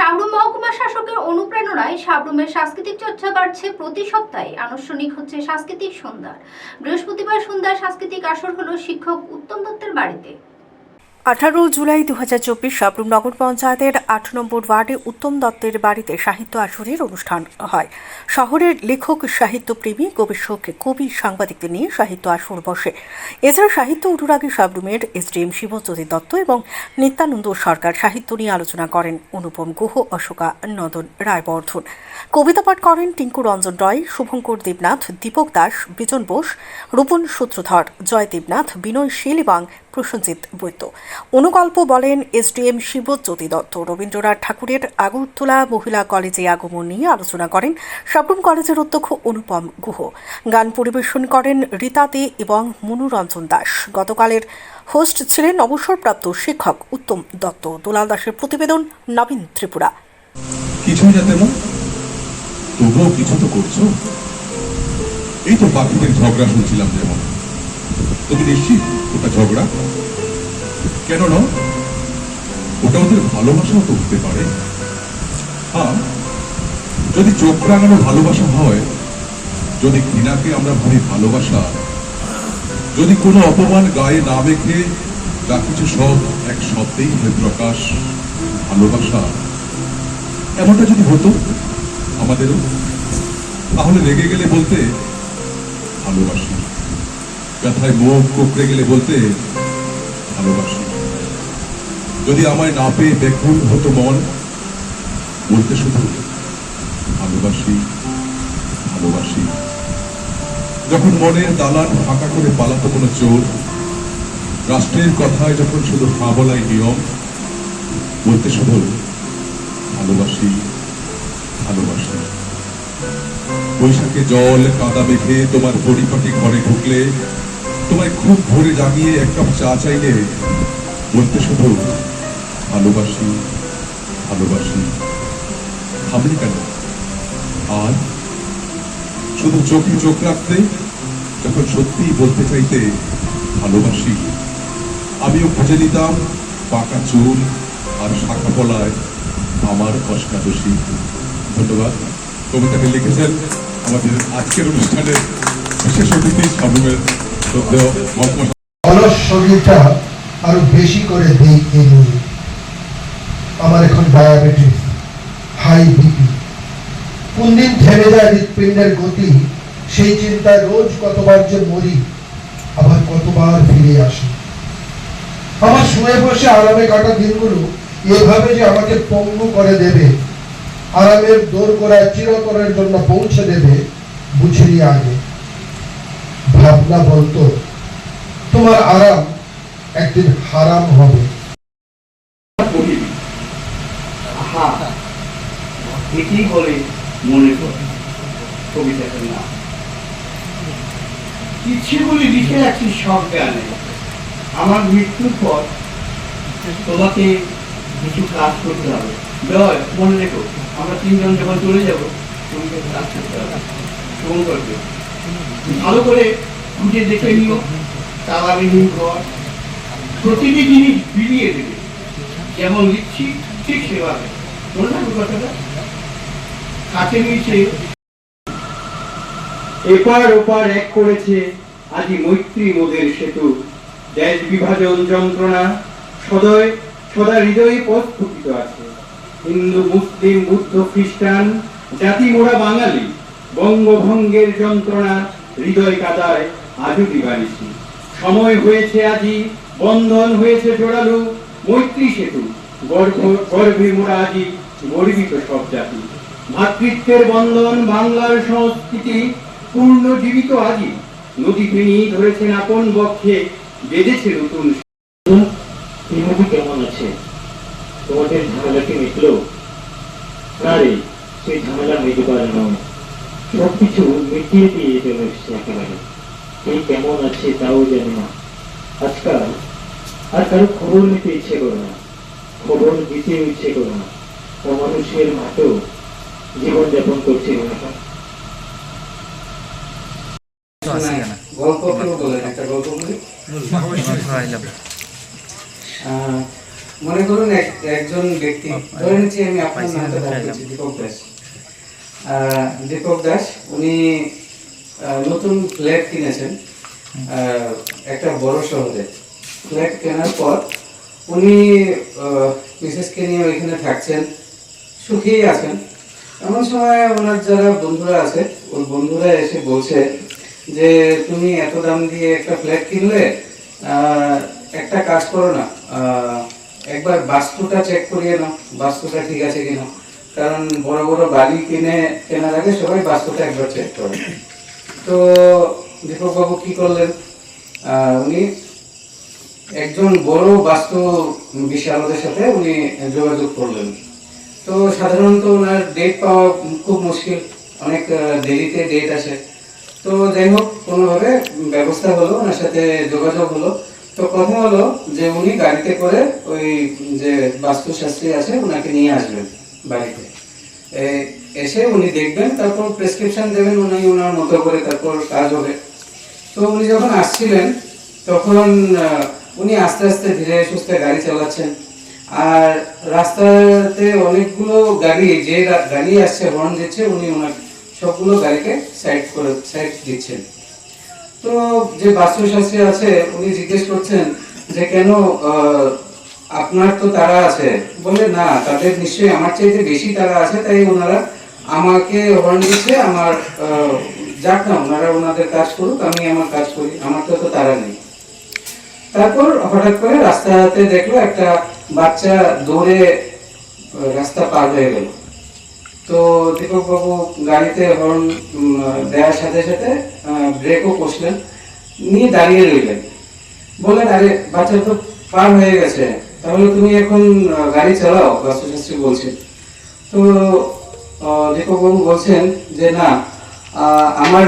সাবরুম মহকুমা শাসকের অনুপ্রেরণায় শাবরুমের সাংস্কৃতিক চর্চা বাড়ছে প্রতি সপ্তাহে। আনুষ্ঠানিক হচ্ছে সাংস্কৃতিক সন্ধ্যা বৃহস্পতিবার সন্ধ্যায় সাংস্কৃতিক আসর হলো শিক্ষক উত্তম দত্তের বাড়িতে। আঠারো জুলাই দু হাজার চব্বিশ সাবরুম নগর পঞ্চায়েতের আট নম্বর ওয়ার্ডে উত্তম দত্তের বাড়িতে সাহিত্য আসরের অনুষ্ঠান হয়। শহরের লেখক, সাহিত্যপ্রেমী গবেষক, কবি, সাংবাদিকদের নিয়ে সাহিত্য আসর বসে। এছাড়া সাহিত্য অনুরাগী সাবরুমের এসডিএম শিবজ্যোতি দত্ত এবং নিত্যানন্দ সরকার সাহিত্য নিয়ে আলোচনা করেন অনুপম গুহ, অশোকা নদন রায়বর্ধন। কবিতা পাঠ করেন টিঙ্কু রঞ্জন রয়, শুভঙ্কর দেবনাথ, দীপক দাস, বিজন বোস, রূপন সূত্রধর, জয় দেবনাথ, বিনয় শীল এবং প্রসেনজিৎ বৈদ্য। অনুগল্প বলেন এসডিএম শিবজ্যোতি দত্ত রবীন্দ্রনাথ ঠাকুরের আগরতলা মহিলা কলেজে আগমন নিয়ে আলোচনা করেন সাবরুম কলেজের অধ্যক্ষ অনুপম গুহ। গান পরিবেশন করেন রীতা দে এবং মনোরঞ্জন দাস। গতকালের হোস্ট ছিলেন অবসরপ্রাপ্ত শিক্ষক উত্তম দত্ত। দুলাল দাসের প্রতিবেদন নবীন ত্রিপুরা। তেমন তবুও কিছু তো করছ? এই তো পাখিদের ঝগড়া শুনছিলাম যেমন। তুমি নিশ্চিত ওটা ঝগড়া? কেন না ওটা ওদের ভালোবাসাও তো হতে পারে। হ্যাঁ যদি চোখ রাঙানো ভালোবাসা হয়, যদি ঘৃণাকে আমরা ভাবি ভালোবাসা, যদি কোনো অপমান গায়ে না মেখে যা কিছু সব এক শব্দেই হয় প্রকাশ, ভালোবাসা, এমনটা যদি হতো আমাদেরও, তাহলে রেগে গেলে বলতে ভালোবাসি। ব্যথায় মুখ কোকড়ে গেলে বলতে ভালোবাসি। যদি আমায় না পেয়ে বেকুল হতো মন, বলতে শুধু ভালোবাসি ভালোবাসি। যখন মনের দালান ফাঁকা করে পালাতো কোনো চোর, রাষ্ট্রের কথায় যখন শুধু হাঁ বলাই নিয়ম, বলতে শুধু ভালোবাসি ভালোবাসি। বৈশাখে জল, কাদা মেখে তোমার পরিপাটি ঘরে ঢুকলে তোমায় খুব ভোরে জাগিয়ে এক কাপ চা চাইলে বলতে শুধু, ভালোবাসি ভালোবাসি। থামলি কেন? আর শুধু চোখে চোখ রাখতে, যখন সত্যিই বলতে চাইতে ভালোবাসি, আমিও খুঁজে নিতাম পাকা চুল আর শাখা পলায় আমার কষ্টাদোষী ধন্যবাদ। কবিতাটি লিখেছেন আমাদের আজকের অনুষ্ঠানের বিশেষ অতিথি মহকুমা শরীরটা আরও বেশি করে দেই এই আমার এখন ডায়াবেটিস হাই বিপি কোন দিন থেমে যায় হৃৎপিণ্ডের গতি, সেই চিন্তায় রোজ কতবার যে মরি, আবার কতবার ফিরে আসি। আমার শুয়ে বসে আরামে কাটা দিনগুলো এভাবে যে আমাকে পঙ্গু করে দেবে, আরামের দৌড় করায় চিরতরের জন্য পৌঁছে দেবে বুঝিনি আগে। ভাবনা বলতো, তোমার আরাম একদিন হারাম হবে। লিখে সব আমার মৃত্যুর পর তোমাকে কিছু কাজ করতে হবে। জয়, মনে রেখো, আমরা তিনজন যখন চলে যাব, তোমাকে কাজ করতে হবে। শ্রম করবে ভালো করে খুঁজে দেখে নিও তালাবিহীন ঘর। প্রতিটি জিনিস বিলিয়ে দেবে। যেমন লিখছি, ঠিক সেভাবে। থাকবে কথাটা। কাছে এপার ওপার এক করেছে আজি মৈত্রী মোদের সেতু। দেশ বিভাজন যন্ত্রণা, সদয়, সদা হৃদয়ে পথ আছে। হিন্দু, মুসলিম, বুদ্ধ, খ্রিস্টান, জাতি মোড়া বাঙালি, বঙ্গভঙ্গের যন্ত্রণা হৃদয় কাদায় আজও দিবানিছি সময় হয়েছে আজি, বন্ধন হয়েছে জোড়ালো মৈত্রী সেতু, গর্ভ গর্ভে মোড়া আজি গর্বিত সব জাতি। ভাতৃত্বের বন্ধন বাংলার সংস্কৃতি পূর্ণ জীবিত আজি। নদী ফেনি ধরেছেন আপন বক্ষে, বেঁধেছে নতুন বিমুখী কেমন আছে? তোমাদের ঝামেলা কি মিটলো? না সেই ঝামেলা মিটে পারে না। সবকিছু মিটিয়ে দিয়ে চলে এসছে একেবারে। এই কেমন আছে তাও জানি না। আজকাল আর কারও খবর নিতে ইচ্ছে করে না। খবর দিতে ইচ্ছে করে না। অমানুষের মতো জীবনযাপন করছে না গল্প কেউ বলেন একটা গল্প বলি। মনে করুন এক- একজন ব্যক্তি ধরে নিচ্ছি আমি আপনার নামটা দীপক দাস। দীপক দাস, উনি নতুন ফ্ল্যাট কিনেছেন। একটা বড় শহরে। ফ্ল্যাট কেনার পর উনি মিসেসকে নিয়ে ওইখানে থাকছেন, সুখেই আছেন। এমন সময় ওনার যারা বন্ধুরা আছে ওই বন্ধুরা এসে বলছে যে, তুমি এত দাম দিয়ে একটা ফ্ল্যাট কিনলে একটা কাজ করো না একবার বাস্তুটা চেক করিয়ে নাও, বাস্তুটা ঠিক আছে কিনা? কারণ বড় বড় বাড়ি কিনে কেনার আগে সবাই বাস্তুটা একবার চেক করে তো দীপক বাবু কি করলেন? উনি একজন বড় বাস্তু বিশারদের সাথে উনি যোগাযোগ করলেন। তো সাধারণত ওনার ডেট পাওয়া খুব মুশকিল। অনেক দেরিতে ডেট আসে। তো যাই হোক, কোনোভাবে ব্যবস্থা হলো, ওনার সাথে যোগাযোগ হলো। তো কথা হলো যে উনি গাড়িতে করে ওই যে বাস্তুশাস্ত্রী আছে, ওনাকে নিয়ে আসবেন। বাড়িতে। এসে উনি দেখবেন, তারপর প্রেসক্রিপশন দেবেন, উনি ওনার মতো করে তারপর কাজ হবে। তো উনি যখন আসছিলেন, তখন উনি আস্তে আস্তে ধীরে সুস্থে গাড়ি চালাচ্ছেন। আর রাস্তাতে অনেকগুলো গাড়ি, যে গাড়ি আসছে হর্ন দিচ্ছে, উনি ওনার সবগুলো গাড়িকে সাইড করে সাইড দিচ্ছেন। তো যে বাস্তুশাস্ত্রী আছে, উনি জিজ্ঞেস করছেন যে কেন আপনার তো তারা আছে। বলে না, তাদের নিশ্চয়ই আমার চাইতে বেশি তারা আছে, তাই ওনারা আমাকে হর্ন দিচ্ছে, আমার যাক না, ওনারা ওনাদের কাজ করুক, আমি আমার কাজ করি, আমার তো তারা নেই। তারপর হঠাৎ করে রাস্তাতে দেখল একটা বাচ্চা দৌড়ে রাস্তা পার হয়ে গেল। তো দীপক বাবু গাড়িতে হর্ন দেওয়ার সাথে সাথে ব্রেকও কষলেন, নিয়ে দাঁড়িয়ে রইলেন। বললেন, আরে, বাচ্চা তো পার হয়ে গেছে। তাহলে তুমি এখন গাড়ি চালাও বাস্তুশাস্ত্রী বলছেন তো আহ, দীপক বাবু বলছেন যে না আমার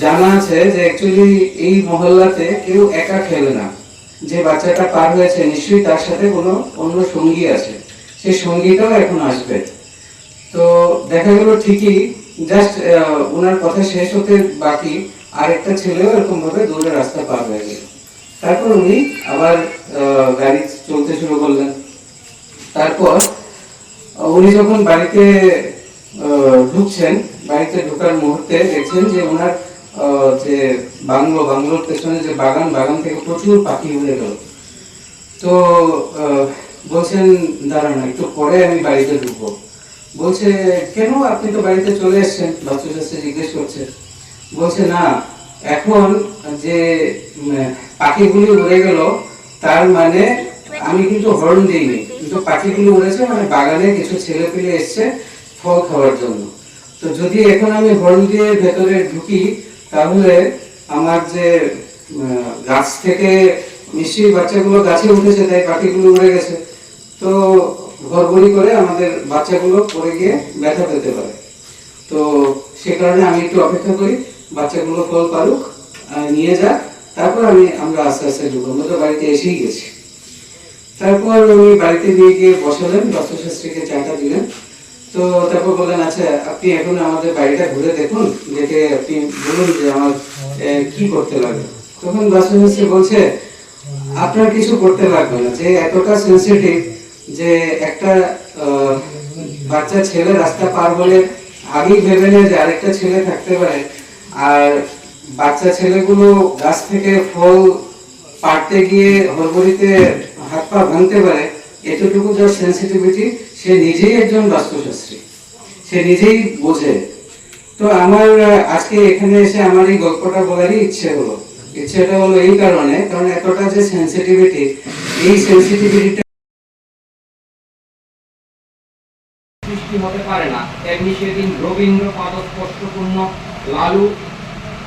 জানা আছে যে অ্যাকচুয়ালি এই মহল্লাতে কেউ একা খেলে না। যে বাচ্চাটা পার হয়েছে নিশ্চয়ই তার সাথে কোনো অন্য সঙ্গী আছে। সেই সঙ্গীটাও এখন আসবে। তো দেখা গেল ঠিকই জাস্ট ওনার কথা শেষ হতে বাকি আরেকটা ছেলেও এরকম ভাবে দূরে রাস্তা পার হয়ে গেল। তারপর উনি আবার গাড়ি চলতে শুরু করলেন। তারপর উনি যখন বাড়িতে ঢুকছেন, বাড়িতে ঢোকার মুহূর্তে দেখছেন যে ওনার যে বাংলো, বাংলোর পেছনে যে বাগান বাগান থেকে প্রচুর পাখি উড়ে গেল। তো বলছেন, দাঁড়ান একটু পরে আমি বাড়িতে ঢুকবো। বলছে, কেন? আপনি তো বাড়িতে চলে এসছেন। এসেছেন বাস্তুশাস্ত্রী জিজ্ঞেস করছে। বলছে, না, এখন যে পাখিগুলি উড়ে গেল তার মানে আমি কিন্তু হর্ন দিইনি। কিন্তু পাখিগুলো উড়েছে মানে বাগানে কিছু ছেলে পেলে এসছে ফল খাওয়ার জন্য। তো যদি এখন আমি হর্ন দিয়ে ভেতরে ঢুকি, তাহলে আমার যে গাছ থেকে নিশ্চয়ই বাচ্চাগুলো গাছে উঠেছে, তাই পাখিগুলো উড়ে গেছে। তো ঘরবড়ি করে আমাদের বাচ্চাগুলো পড়ে গিয়ে ব্যথা পেতে পারে। তো সে কারণে আমি একটু অপেক্ষা করি, বাচ্চাগুলো ফল পারুক নিয়ে যাক। তারপর আমি, আমরা আস্তে আস্তে ঢুকবো আমরা বাড়িতে এসেই গেছি। তারপর উনি বাড়িতে নিয়ে গিয়ে বসালেন বাস্তুশাস্ত্রীকে চাটা দিলেন। তো তারপর বললেন আচ্ছা আপনি এখন আমাদের বাড়িটা ঘুরে দেখুন, দেখে আপনি বলুন যে আমার কি করতে লাগবে তখন বাস্তুশাস্ত্রী বলছে, আপনার কিছু করতে লাগবে না, যে এতটা সেন্সিটিভ যে একটা বাচ্চা ছেলে রাস্তা পার হলে আগেই ভেবে নেয় যে আরেকটা ছেলে থাকতে পারে, আর বাচ্চা ছেলেগুলো গাছ থেকে ফল পাড়তে গিয়ে হরবড়িতে হাত পা ভাঙতে পারে, এতটুকু যার সেন্সিটিভিটি সে নিজেই একজন বাস্তুশাস্ত্রী। সে নিজেই বোঝে। তো আমার আজকে এখানে এসে আমার এই গল্পটা বলারই ইচ্ছে হলো। ইচ্ছেটা হলো এই কারণে, কারণ এতটা যে সেন্সিটিভিটি এই সেন্সিটিভিটিটা সৃষ্টি হতে পারে না। তেমনি সেদিন রবীন্দ্র পাদস্পর্শপূর্ণ লালু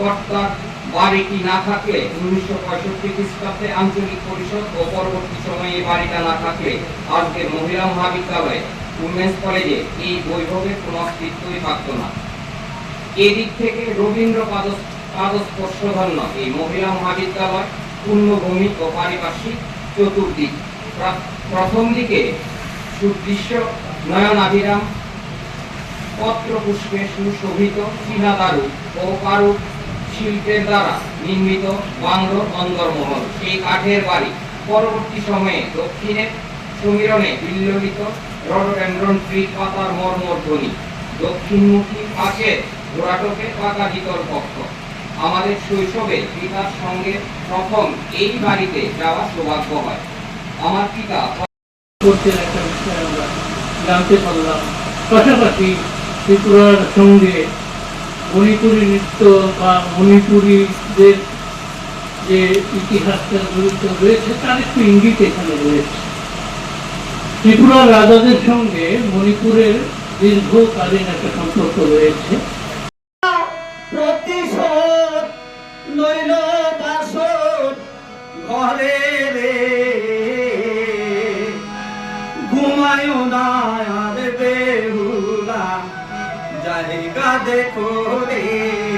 কর্তার বাড়িটি না থাকলে উনিশশো পঁয়ষট্টি খ্রিস্টাব্দে আঞ্চলিক পরিষদ ও পরবর্তী সময়ে এই বাড়িটা না থাকলে আজকের মহিলা মহাবিদ্যালয়ে উমেন্স কলেজে এই বৈভবের কোনো অস্তিত্বই থাকত না। এদিক থেকে রবীন্দ্র পাদস্পর্শধন্য এই মহিলা মহাবিদ্যালয় পূর্ণভূমি ও পারিপার্শ্বিক চতুর্দিক। প্রথম দিকে সুদৃশ্য নয়নাভিরাম পত্র পুষ্পে সুশোভিত চীনাদারু ও কারু শিল্পের দ্বারা নির্মিত বাংলোর অন্দরমহল সেই কাঠের বাড়ি পরবর্তী সময়ে দক্ষিণে সমীরণে বিল্ললিত রডোডেন্ড্রন ট্রি পাতার মর্মর ধ্বনি। দক্ষিণমুখী পাকা কক্ষ। আমাদের শৈশবে পিতার সঙ্গে প্রথম এই বাড়িতে যাওয়া সৌভাগ্য হয়। আমার পিতা করছেন একটা বিষয় আমরা, জানতে পারলাম। পাশাপাশি ত্রিপুরার সঙ্গে মণিপুরী নৃত্য বা মণিপুরীদের যে ইতিহাসটা জড়িত রয়েছে, তার একটু ইঙ্গিত এখানে রয়েছে। ত্রিপুরার রাজাদের সঙ্গে মণিপুরের দীর্ঘকালীন একটা সম্পর্ক রয়েছে। ঘুমায়ো না বেহুলা। জায়গা দেখো রে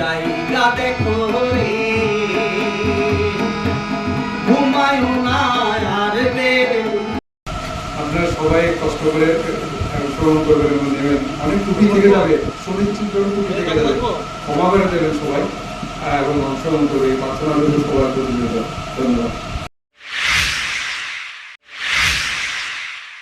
জায়গা দেখো রে ঘুমায়ো না আর বেগুলা আপনারা সবাই কষ্ট করে অংশগ্রহণ করবেন এবং নেবেন। অনেক টুপি থেকে যাবে সুনিশ্চিত করে টুপি থেকে যাবে। ক্ষমা করে দেবেন সবাই এবং অংশগ্রহণ করবে। এই প্রার্থনা সবার প্রতি ধন্যবাদ।